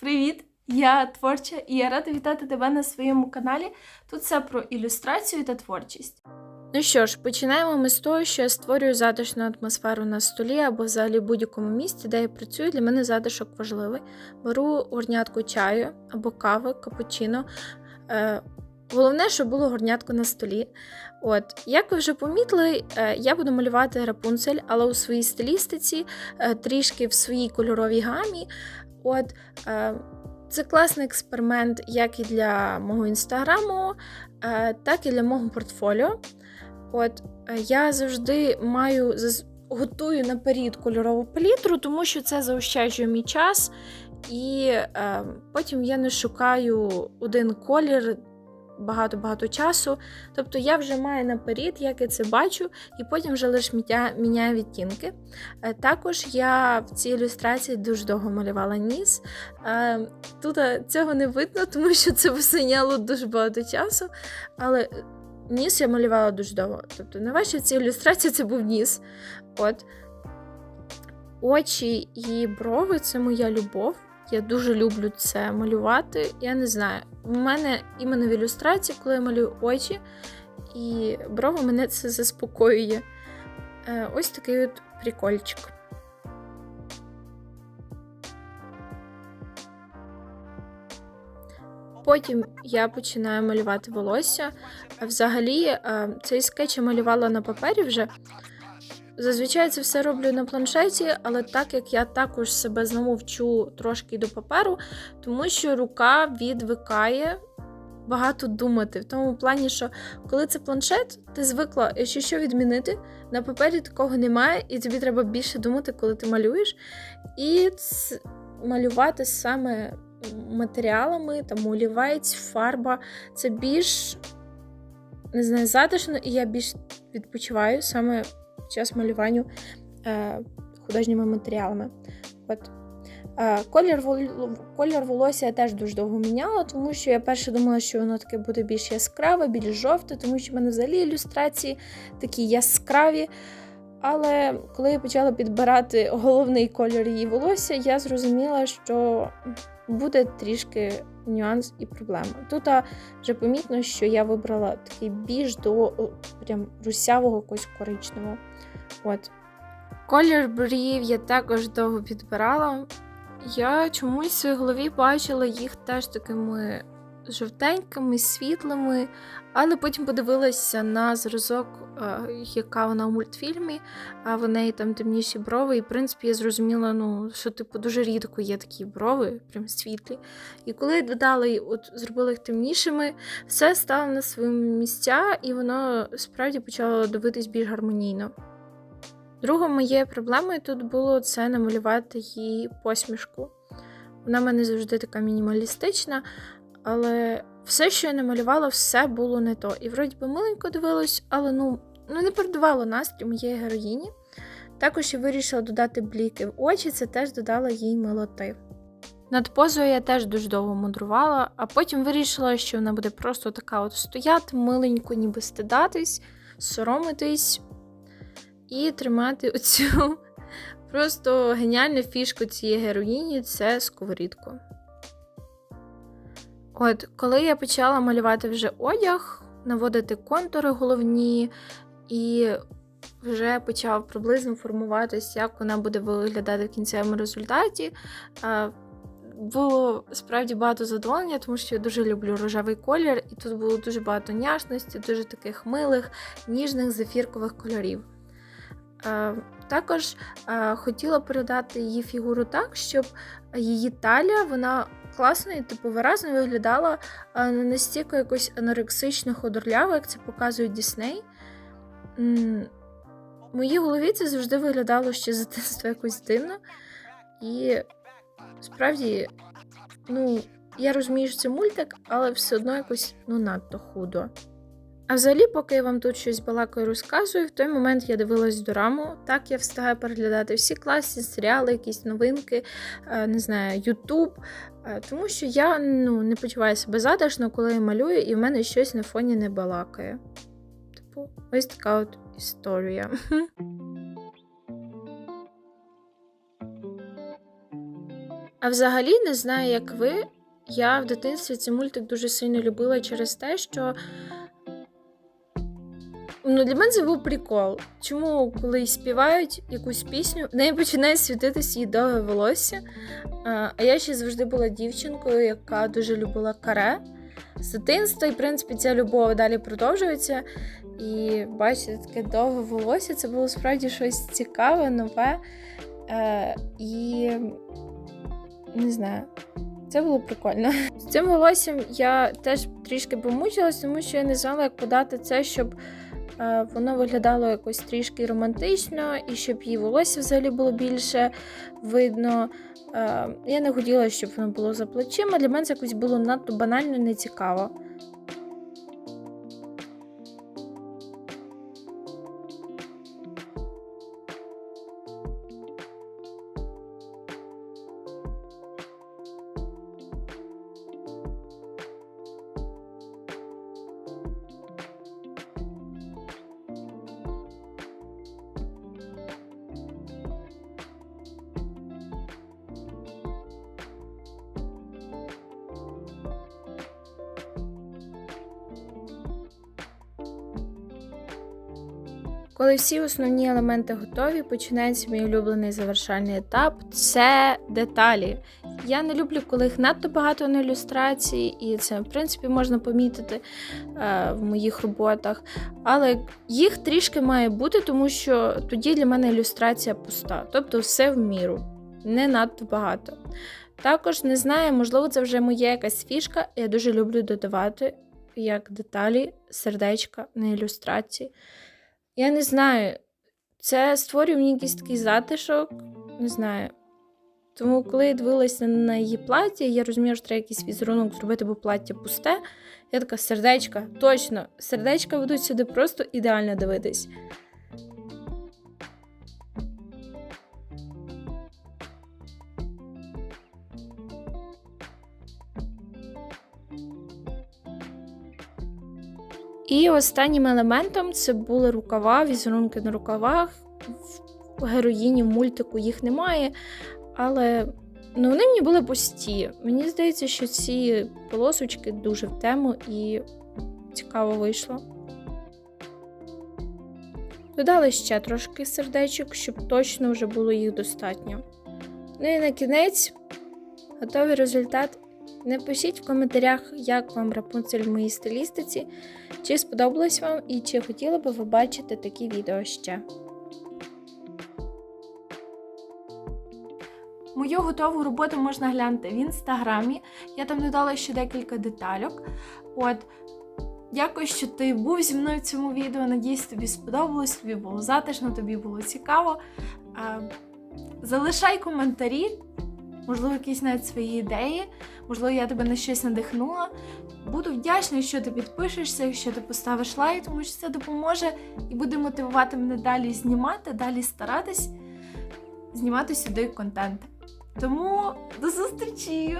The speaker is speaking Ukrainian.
Привіт! Я творча і я рада вітати тебе на своєму каналі. Тут все про ілюстрацію та творчість. Ну що ж, починаємо ми з того, що я створюю затишну атмосферу на столі або взагалі будь-якому місці, де я працюю. Для мене затишок важливий. Беру горнятку чаю або кави, капучино. Е, Головне, щоб було горнятко на столі. От, як ви вже помітили, е, я буду малювати рапунцель, але у своїй стилістиці, е, трішки в своїй кольоровій гамі. От, е, це класний експеримент як і для мого інстаграму, е, так і для мого портфоліо. От, е, я завжди маю готую наперед кольорову палітру, тому що це заощаджує мій час, і е, потім я не шукаю один колір багато-багато часу. Тобто я вже маю наперед, як я це бачу, і потім вже лише міняю відтінки. Е, Також я в цій ілюстрації дуже довго малювала ніс. Е, Тут е, цього не видно, тому що це зайняло дуже багато часу. Але ніс я малювала дуже довго. Тобто, на вашій цій ілюстрації це був ніс. От. Очі і брови це моя любов. Я дуже люблю це малювати. Я не знаю. У мене іменно в ілюстрації, коли я малюю очі і брови, мене це заспокоює. Е, Ось такий от прикольчик. Потім я починаю малювати волосся. Взагалі, е, цей скетч я малювала на папері вже. Зазвичай це все роблю на планшеті, але так як я також себе знову вчу трошки до паперу, тому що рука відвикає багато думати. В тому плані, що коли це планшет, ти звикла, якщо що відмінити, на папері такого немає, і тобі треба більше думати, коли ти малюєш. І малювати саме матеріалами, там олівець, фарба це більш не знаю, затишно, і я більш відпочиваю саме під час малювання е, художніми матеріалами. От. Е, колір, колір волосся я теж дуже довго міняла, тому що я перше думала, що воно таке буде більш яскраве, більш жовте, тому що в мене взагалі ілюстрації такі яскраві. Але коли я почала підбирати головний колір її волосся, я зрозуміла, що буде трішки нюанс і проблема. Тут вже помітно, що я вибрала такий більш до прям русявого якогось коричневого. От. Колір брів я також довго підбирала. Я чомусь в голові бачила їх теж такими жовтенькими, світлими, але потім подивилася на зразок, е, яка вона у мультфільмі, а в неї там темніші брови. І в принципі я зрозуміла, ну, що типу дуже рідко є такі брови, прям світлі. І коли я додала і от зробила їх темнішими, все стало на свої місця, і воно справді почало дивитись більш гармонійно. Другою моєю проблемою тут було це намалювати її посмішку. Вона в мене завжди така мінімалістична, але все, що я намалювала, все було не то. І вроді би миленько дивилось, але ну, ну не передавало настрій моєї героїні. Також я вирішила додати бліки в очі, це теж додала їй милоти. Над позою я теж дуже довго мудрувала, а потім вирішила, що вона буде просто така от стояти, миленько, ніби стидатись, соромитись і тримати оцю просто геніальну фішку цієї героїні це сковорідку. От, коли я почала малювати вже одяг, наводити контури головні, і вже почав приблизно формуватись, як вона буде виглядати в кінцевому результаті. Було справді багато задоволення, тому що я дуже люблю рожевий колір, і тут було дуже багато няшності, дуже таких милих, ніжних зефіркових кольорів. Е, Також е, хотіла передати її фігуру так, щоб її талія вона класно і типу виразно виглядала е, не настільки якось анорексично худорляво, як це показує Дісней. В моїй голові це завжди виглядало ще з дитинства якось дивно. І справді, ну, я розумію, що це мультик, але все одно якось ну, надто худо. А взагалі, поки я вам тут щось балакаю розказую, в той момент я дивилась дораму. Так я встигаю переглядати всі класні серіали, якісь новинки, е, не знаю, Ютуб. Е, Тому що я ну, не почуваю себе затишно, коли я малюю, і в мене щось на фоні не балакає. Типу, ось така от історія. А взагалі не знаю, як ви. Я в дитинстві цей мультик дуже сильно любила через те, що ну, для мене це був прикол. Чому, коли співають якусь пісню, в неї починає світитись її довге волосся. А я ще завжди була дівчинкою, яка дуже любила каре з дитинства, і в принципі ця любов далі продовжується. І бачите, таке довге волосся це було справді щось цікаве, нове. Е, І не знаю, це було прикольно. З цим волоссям я теж трішки помучилась, тому що я не знала, як подати це, щоб воно виглядало якось трішки романтично, і щоб її волосся взагалі було більше видно. Е, Я не хотіла, щоб воно було за плечима. Для мене це якось було надто банально нецікаво. Коли всі основні елементи готові, починається мій улюблений завершальний етап це деталі. Я не люблю, коли їх надто багато на ілюстрації, і це, в принципі, можна помітити е, в моїх роботах. Але їх трішки має бути, тому що тоді для мене ілюстрація пуста, тобто все в міру, не надто багато. Також не знаю, можливо, це вже моя якась фішка. Я дуже люблю додавати як деталі, сердечка на ілюстрації. Я не знаю, це створює мені якийсь такий затишок, не знаю. Тому, коли я дивилася на її плаття, я розуміла, що треба якийсь візерунок зробити, бо плаття пусте. Я така сердечка, точно, сердечка ведуть сюди просто ідеально дивитись. І останнім елементом це були рукава, візерунки на рукавах. В героїні в мультику їх немає, але ну, вони мені були пусті. Мені здається, що ці полосочки дуже в тему і цікаво вийшло. Додали ще трошки сердечок, щоб точно вже було їх достатньо. Ну і на кінець готовий результат. Напишіть в коментарях, як вам Рапунцель в моїй стилістиці, чи сподобалось вам і чи хотіли би ви бачити такі відео ще. Мою готову роботу можна глянути в інстаграмі. Я там додала ще декілька детальок. От, дякую, що ти був зі мною в цьому відео. Надіюсь, тобі сподобалось, тобі було затишно, тобі було цікаво. Залишай коментарі можливо, якісь навіть свої ідеї, можливо, я тебе на щось надихнула. Буду вдячна, якщо ти підпишешся, якщо ти поставиш лайк, тому що це допоможе і буде мотивувати мене далі знімати, далі старатись знімати сюди контент. Тому до зустрічі!